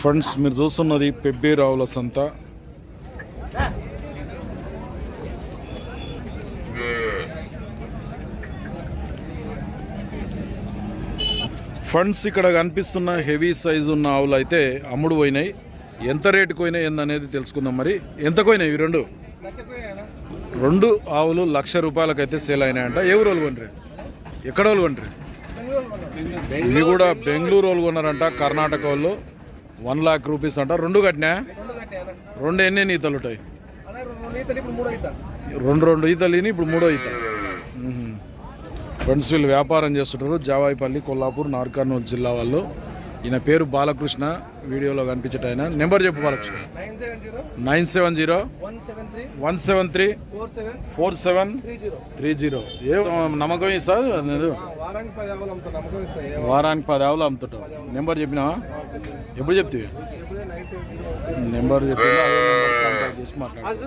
Friends మీరు చూస్తున్నది పెబ్బేరావుల సంత. ఫండ్స్ ఇక్కడ కనిపిస్తున్న హెవీ సైజు ఉన్న ఆవులు అయితే అమ్ముడు పోయినాయి. ఎంత రేటు పోయినాయి ఏందనేది తెలుసుకుందాం మరి. ఎంత పోయినాయి ఇవి రెండు? రెండు ఆవులు లక్ష రూపాయలకైతే సేల్ అయినాయంట. ఏ ఊరు వాళ్ళు కొనరు? ఎక్కడ వాళ్ళు కొనరు? ఇవి కూడా బెంగళూరు వాళ్ళు కొన్నారంట కర్ణాటక వాళ్ళు. వన్ లాక్ రూపీస్ అంట. రెండు కట్టినా? రెండు ఎన్ని ఎన్ని ఈతలు ఉంటాయి? రెండు రెండు ఈతలు ఇప్పుడు మూడో ఈత. ఫ్రెండ్స్ వీళ్ళు వ్యాపారం చేస్తుంటారు జావాయిపల్లి కొల్లాపూర్ నార్కర్నూలు జిల్లా వాళ్ళు. ఈయన పేరు బాలకృష్ణ. వీడియోలో కనిపించట ఆయన. నెంబర్ చెప్పు Balakrishna. Nine seven zero one seven three four seven three zero. ఏ నమ్మకం ఇస్తా? నేను వారానికి పది ఆవులు అమ్ముతుంటావు నెంబర్ చెప్పినావా ఎప్పుడు చెప్తివి నెంబర్ చెప్పి చేసి మాట్లాడు.